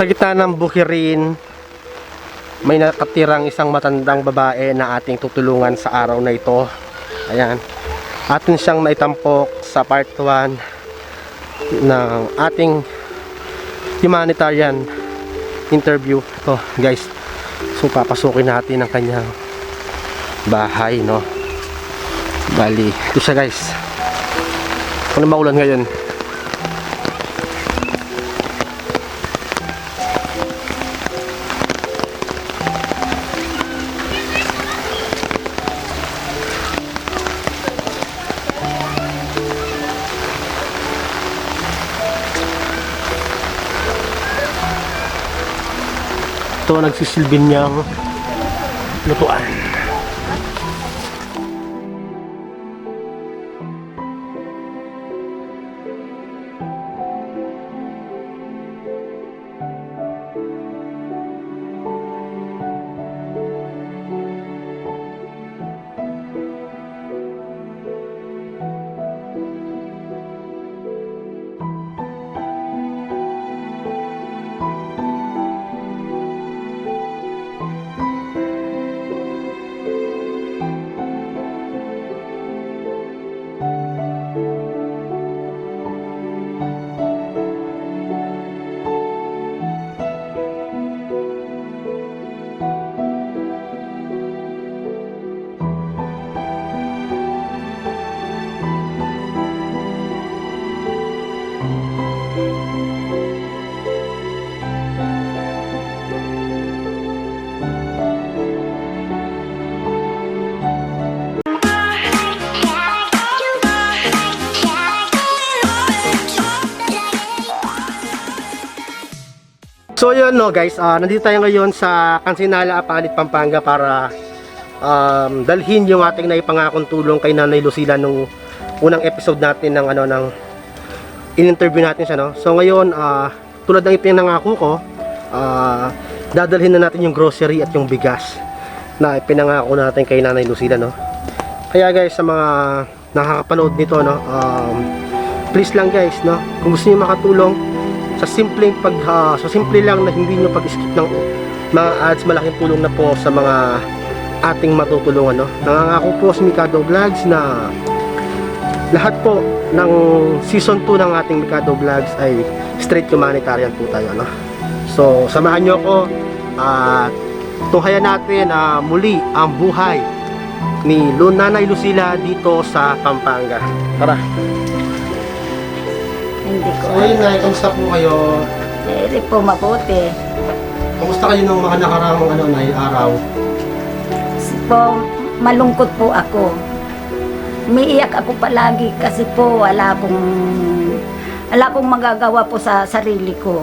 Sa gitna ng bukirin, may nakatirang isang matandang babae na ating tutulungan sa araw na ito. Ayan. Atin siyang maitampok sa part 1 ng ating humanitarian interview. Ito, guys. So, papasukin natin ang kanyang bahay, no? Bali, ito siya, guys. Ano maulan ngayon? Ito nagsisilbin niyang lutuan. So yun no guys, ah, nandito tayo ngayon sa Kansinala, Apanit, Pampanga para um, dalhin yung ating naipangakong tulong kay Nanay Lucila nung unang episode natin ng ano ng in-interview natin siya no. So ngayon, ah, tulad ng ipinangako ko, ah, dadalhin na natin yung grocery at yung bigas na ipinangako natin kay Nanay Lucila no. Kaya guys sa mga nakakapanood nito no, um, please lang guys no, kung gusto niyo makatulong sa simpleng pag ah, sa simple lang na hindi nyo pag-skip ng mga ads malaking tulong na po sa mga ating matutulungan no. Nangangako po si Mikado Vlogs na lahat po ng season 2 ng ating Mikado Vlogs ay straight humanitarian po tayo no. So samahan nyo ako at tunghayan natin na muli ang buhay ni Lunanay Lucila dito sa Pampanga. Tara. Hindi ko. So ayun na, kamusta po kayo? Hindi po mabuti. Kamusta kayo ng mga nakaraang ano na araw? Kasi po, malungkot po ako. Umiiyak ako palagi kasi po wala akong wala akong magagawa po sa sarili ko.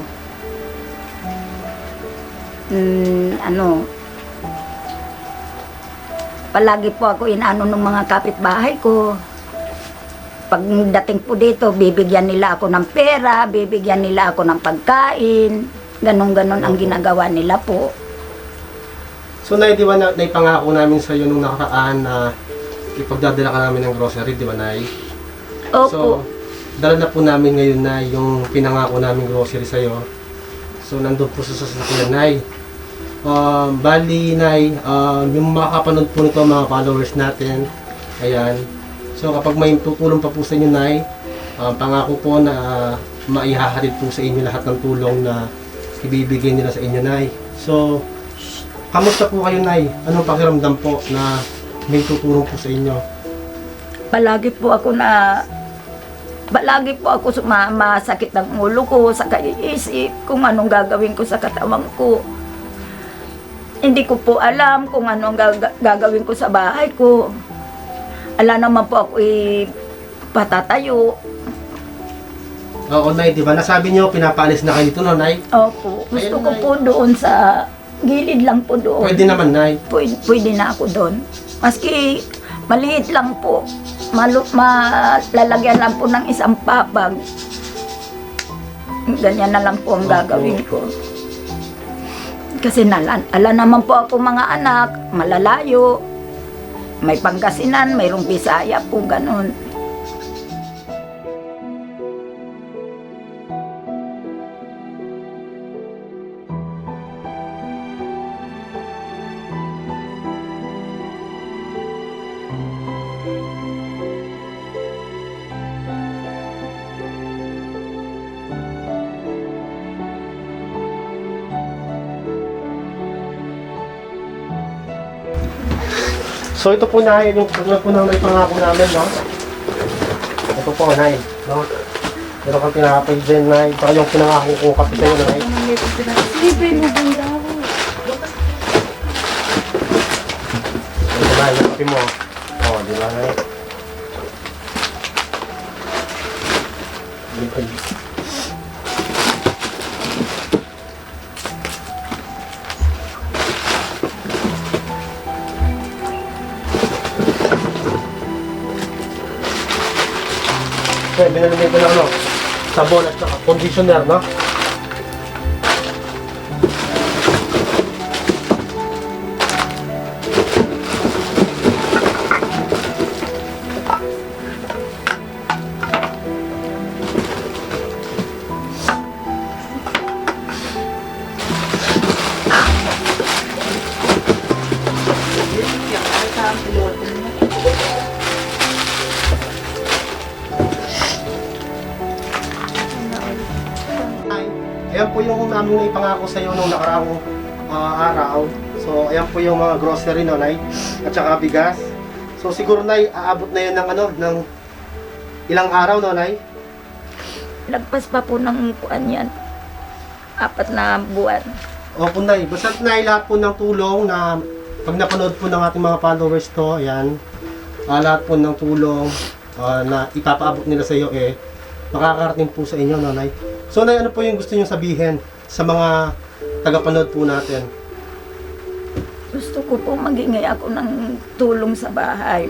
Mm, ano, palagi po ako inaano ng mga kapitbahay ko. Pagdating po dito, bibigyan nila ako ng pera, bibigyan nila ako ng pagkain. Ganon-ganon ang ginagawa nila po. So, Nay, di ba na, naipangako namin sa iyo nung nakaraan na ipagdadala ka namin ng grocery, di ba, Nay? Opo. So, dala na po namin ngayon na yung pinangako namin grocery sa iyo. So, nandun po sa sasakyan, Nay. Um, bali, Nay, um, yung makakapanood po nito, mga followers natin, ayan. So, kapag may tutulong pa po sa inyo, Nay, um, pangako po na uh, maihahatid po sa inyo lahat ng tulong na ibibigay nila sa inyo, Nay. So, kamusta po kayo, Nay? Anong pakiramdam po na may tutulong po sa inyo? palagi po ako na palagi po ako suma, masakit ng ulo ko sa kaiisip kung anong gagawin ko sa katawan ko. Hindi ko po alam kung anong gaga- gagawin ko sa bahay ko. Ala naman po ako patatayo. Oo, Nay, di ba? Nasabi niyo, pinapaalis na kayo dito, no, Nay? Opo, gusto Ayun, ko Nay. po doon sa gilid lang po doon. Pwede naman, Nay. pwede, pwede na ako doon. Maski maliit lang po, malu, malalagyan lang po ng isang papag. Ganyan na lang po ang Opo. gagawin ko. Kasi nalan, ala naman po ako mga anak, malalayo. May Pangasinan, mayroong Bisaya po, ganun. So ito po na yung tulad po ng pangako namin, no? Ito po, Nay, no? Meron kang tinapay din, Nay. Ito yung pinangako ko kape sa'yo, Nay. Libre mo bang daw? Ito na, yung kape mo. Oh, di ba, Nay? Ito. Okay, binili ko ng ano, sabon at saka conditioner, no? Ayan po yung namin naipangako sa iyo nung nakaraang ah, araw. So, ayan po yung mga grocery no, Nay. At saka bigas. So, siguro, Nay, aabot na yan ng ano, ng ilang araw, no, Nay? Lagpas pa po ng kuan yan. Apat na buwan. Opo, Nay. Basta, Nay, lahat po ng tulong na pag napanood po ng ating mga followers to, ayan, ah, lahat po ng tulong ah, na ipapaabot nila sa iyo, eh, makakarating po sa inyo, no, Nay? So, Nay, ano po yung gusto niyo sabihin sa mga tagapanood po natin? Gusto ko po magingay ako ng tulong sa bahay.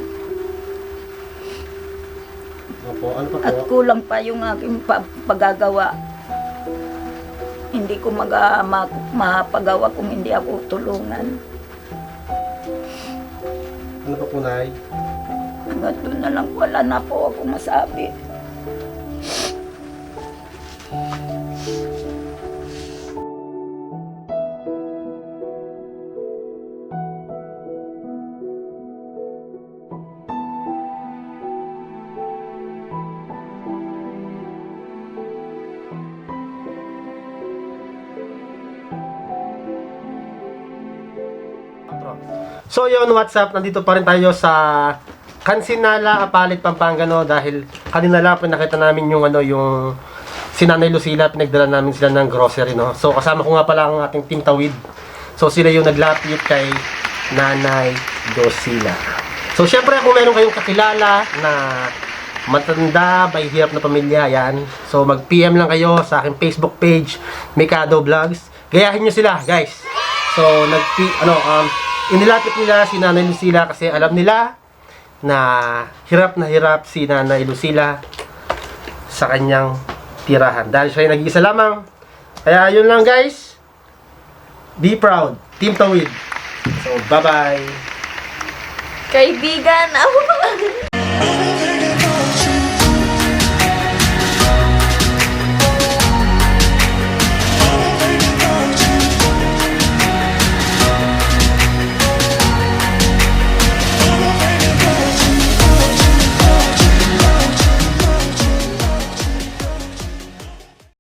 Opo, ano pa At po? kulang pa yung aking pa- paggagawa. Hindi ko maga, ma, mapagawa kung hindi ako tulungan. Ano pa po, Nay? Hanggang doon na lang wala na po ako masabi. So yun, what's up? Nandito pa rin tayo sa Kansinala, Apalit, Pampanga no dahil kanina lang pinakita namin yung ano yung si Nanay Lucila, pinagdala namin sila ng grocery no. So kasama ko nga pala ang ating team Tawid. So sila yung naglapit kay Nanay Lucila. So syempre kung meron kayong kakilala na matanda, may hirap na pamilya, yan. So mag-PM lang kayo sa aking Facebook page, Mikado Vlogs. Gayahin nyo sila, guys. So nag ano um inilapit nila si Nanay Lucila kasi alam nila na hirap na hirap si Nanay Lucila sa kanyang tirahan. Dahil siya ay nag-iisa lamang. Kaya yun lang guys. Be proud. Team Tawid. So bye-bye. Kaibigan, ako